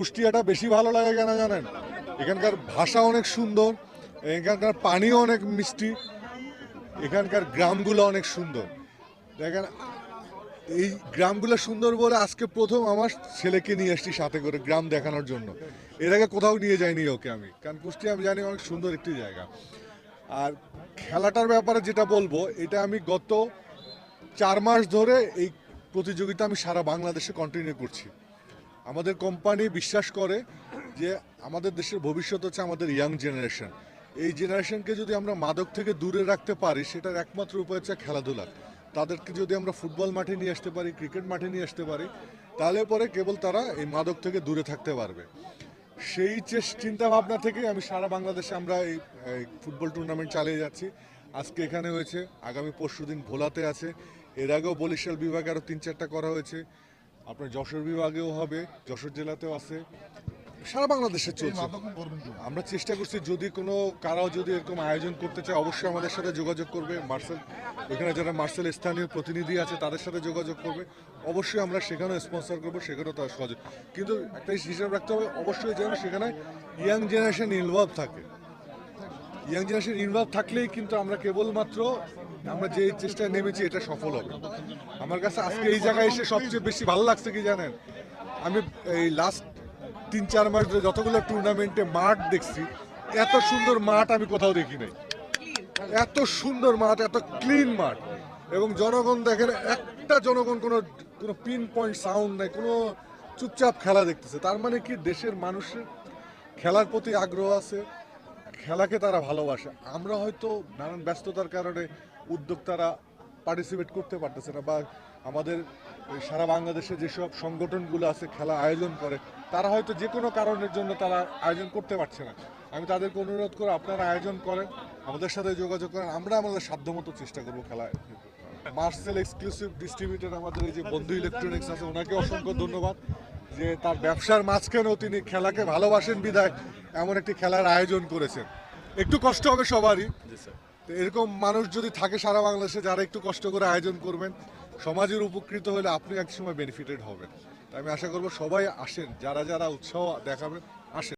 কুষ্টিয়াটা বেশি ভালো লাগে কেন জানেন? এখানকার ভাষা অনেক সুন্দর, এখানকার পানিও অনেক মিষ্টি, এখানকার গ্রামগুলো অনেক সুন্দর। দেখেন, এই গ্রামগুলো সুন্দর বলে আজকে প্রথম আমার ছেলেকে নিয়ে আসছি সাথে করে গ্রাম দেখানোর জন্য। এর আগে কোথাও নিয়ে যাইনি ওকে আমি, কারণ কুষ্টিয়া আমি জানি অনেক সুন্দর একটি জায়গা। আর খেলাটার ব্যাপারে যেটা বলব, এটা আমি গত চার মাস ধরে এই প্রতিযোগিতা আমি সারা বাংলাদেশে কন্টিনিউ করছি। আমাদের কোম্পানি বিশ্বাস করে যে আমাদের দেশের ভবিষ্যৎ হচ্ছে আমাদের ইয়াং জেনারেশন এই জেনারেশনকে যদি আমরা মাদক থেকে দূরে রাখতে পারি, সেটার একমাত্র উপায় হচ্ছে খেলাধুলা। তাদেরকে যদি আমরা ফুটবল মাঠে নিয়ে আসতে পারি ক্রিকেট মাঠে নিয়ে আসতে পারি, তাহলে পরে কেবল তারা এই মাদক থেকে দূরে থাকতে পারবে। সেই চিন্তা ভাবনা থেকে আমি সারা বাংলাদেশে আমরা এই ফুটবল টুর্নামেন্ট চালিয়ে যাচ্ছি। আজকে এখানে হয়েছে, আগামী পরশুদিন ভোলাতে আছে। এর আগেও বরিশাল বিভাগে আরও তিন চারটা করা হয়েছে। আপনার যশোর বিভাগেও হবে যশোর জেলাতেও আছে। সারা বাংলাদেশে চলছে। আমরা চেষ্টা করছি যদি কোনো কারাও যদি এরকম আয়োজন করতে চায় অবশ্যই আমাদের সাথে যোগাযোগ করবে। মার্সেল এখানে যারা মার্সেল স্থানীয় প্রতিনিধি আছে তাদের সাথে যোগাযোগ করবে। অবশ্যই আমরা সেখানেও স্পন্সর করব সেখানেও তার সহযোগ কিন্তু একটা হিসাব রাখতে হবে অবশ্যই যেন সেখানে ইয়াং জেনারেশন ইনভলভ থাকে। ইয়াং জেনারেশন ইনভলভ থাকলেই কিন্তু আমরা কেবলমাত্র আমরা যে চেষ্টায় নেমেছি, এটা সফল হবে। আমার কাছে আজকে এই জায়গায় এসে সবচেয়ে বেশি ভালো লাগছে কি জানেন? আমি এই লাস্ট তিন, চার মাস ধরে যতগুলো টুর্নামেন্টে মাঠ দেখছি, এত সুন্দর মাঠ আমি কোথাও দেখি নাই। এত সুন্দর মাঠ, এত ক্লিন মাঠ। এবং জনগণ দেখেন, একটা জনগণ কোনো কোনো পিন পয়েন্ট সাউন্ড নাই, কোনো চুপচাপ খেলা দেখতেছে। তার মানে কি, দেশের মানুষের খেলার প্রতি আগ্রহ আছে খেলাকে তারা ভালোবাসে। আমরা হয়তো নানান ব্যস্ততার কারণে উদ্যোক্তারা পার্টিসিপেট করতে পারতেছে না বা আমাদের সারা বাংলাদেশে যেসব সংগঠনগুলো আছে, খেলা আয়োজন করে, তারা হয়তো যে কোনো কারণের জন্য তারা আয়োজন করতে পারছে না। আমি তাদেরকে অনুরোধ করে, আপনারা আয়োজন করেন, আমাদের সাথে যোগাযোগ করেন, আমরা আমাদের সাধ্যমতো চেষ্টা করব খেলা মার্সেল এক্সক্লুসিভ ডিস্ট্রিবিউটর আমাদের এই যে বন্ধু ইলেকট্রনিক্স আছে, ওনাকে অসংখ্য ধন্যবাদ। যে তার ব্যবসার মাঝখানেও তিনি খেলাকে ভালোবাসেন বিধায় এমন একটি খেলার আয়োজন করেছেন। একটু কষ্ট হবে সবারই। তো এরকম মানুষ যদি থাকে সারা বাংলাদেশে যারা একটু কষ্ট করে আয়োজন করবেন সমাজের উপকৃত হলে আপনি এক সময় বেনিফিটেড হবেন। তাই আমি আশা করব সবাই আসেন যারা যারা উৎসাহ দেখাবেন আসেন।